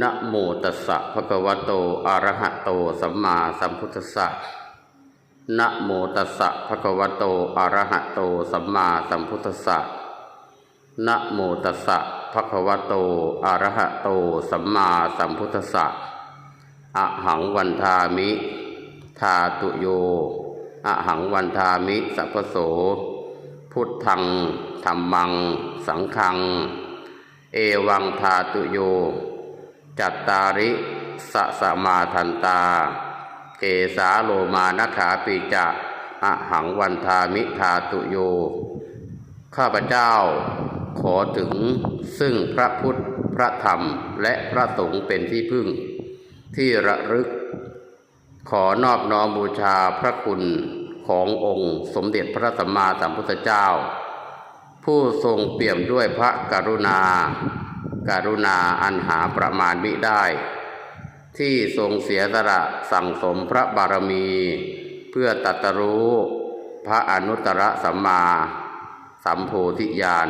นะโมตัสสะภะคะวะโตอะระหะโตสัมมาสัมพุทธัสสะนะโมตัสสะภะคะวะโตอะระหะโตสัมมาสัมพุทธัสสะนะโมตัสสะภะคะวะโตอะระหะโตสัมมาสัมพุทธัสสะอะหังวันทามิ ทาตุโยอะหังวันทามิสัพโส พุทธังธรรมัง สังฆัง เอวังทาตุโย จัตตาริสะสมาทันตา เกสาโลมานขาปิจะอะหังวันทามิทาตุโย ข้าพเจ้าขอถึงซึ่งพระพุทธพระธรรมและพระสงฆ์เป็นที่พึ่ง ที่ระลึก ขอนอบน้อมบูชาพระคุณขององค์สมเด็จพระสัมมาสัมพุทธเจ้า ผู้ทรงเปี่ยมด้วยพระกรุณา การุณาอันหาประมาณมิได้ ที่ทรงเสียสละสั่งสมพระบารมี เพื่อตัตรู้พระอนุตตรสัมมาสัมโพธิญาณ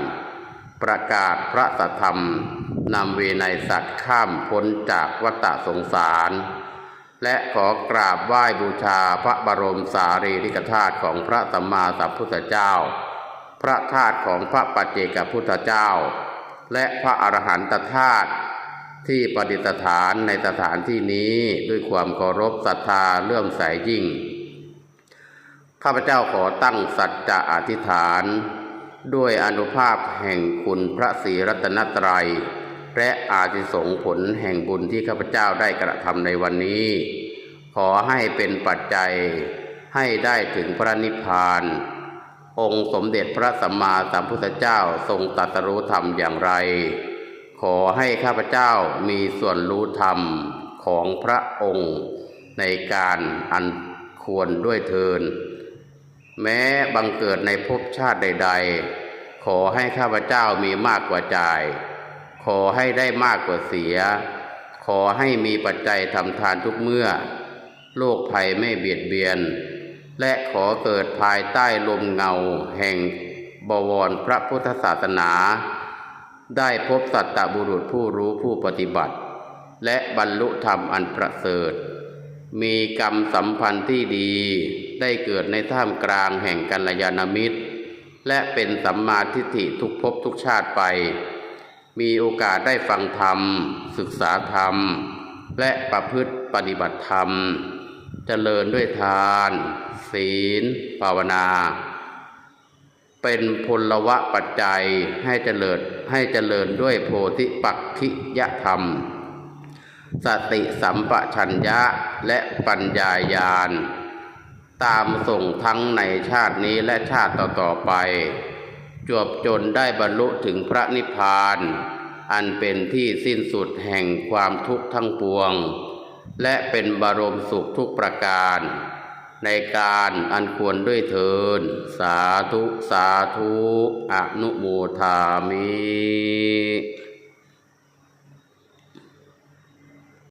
ประกาศพระสัทธรรมนำเวไนยสัตว์ข้ามพ้นจากวัฏสงสาร และขอกราบไหว้บูชาพระบรมสารีริกธาตุของพระสัมมาสัมพุทธเจ้า พระธาตุของพระปัจเจกพุทธเจ้า และพระอรหันตธาตุที่ประดิษฐานในสถานที่นี้ด้วยความเคารพศรัทธาเลื่อมใสยิ่ง ข้าพเจ้าขอตั้งสัจจะอธิษฐาน ด้วยอนุภาพแห่งคุณพระศรีรัตนตรัย และอาธิสงผลแห่งบุญที่ข้าพเจ้าได้กระทำในวันนี้ ขอให้เป็นปัจจัยให้ได้ถึงพระนิพพาน องค์สมเด็จพระสัมมาสัมพุทธเจ้าทรงตรัสรู้ธรรมอย่างไร ขอให้ข้าพเจ้ามีส่วนรู้ธรรมของพระองค์ในการอันควรด้วยเทิน แม้บังเกิดในภพชาติใด ๆ ขอให้ข้าพเจ้ามีมากกว่าจ่าย ขอให้ได้มากกว่าเสีย ขอให้มีปัจจัยทำทานทุกเมื่อ โรคภัยไม่เบียดเบียน และขอเกิดภายใต้ลมเงาแห่งบวรพระพุทธศาสนา ได้พบสัตตบุรุษผู้รู้ผู้ปฏิบัติ และบรรลุธรรมอันประเสริฐ มีกรรมสัมพันธ์ที่ดี ได้เกิดในท่ามกลางแห่งกัลยาณมิตร และเป็นสัมมาทิฏฐิทุกภพทุกชาติไป มีโอกาสได้ฟังธรรม ศึกษาธรรม และประพฤติปฏิบัติธรรม เจริญด้วยทาน ศีล ภาวนา เป็นพลวะปัจจัยให้เจริญให้เจริญด้วยโพธิปักขิยธรรม สติสัมปชัญญะและปัญญายาณ ตามส่งทั้งในชาตินี้และชาติต่อๆไป จวบจนได้บรรลุถึงพระนิพพาน อันเป็นที่สิ้นสุดแห่งความทุกข์ทั้งปวง และเป็นบรมสุขทุกประการ ในการอันควรด้วยเทิน สาธุ สาธุ อนุโมทามิ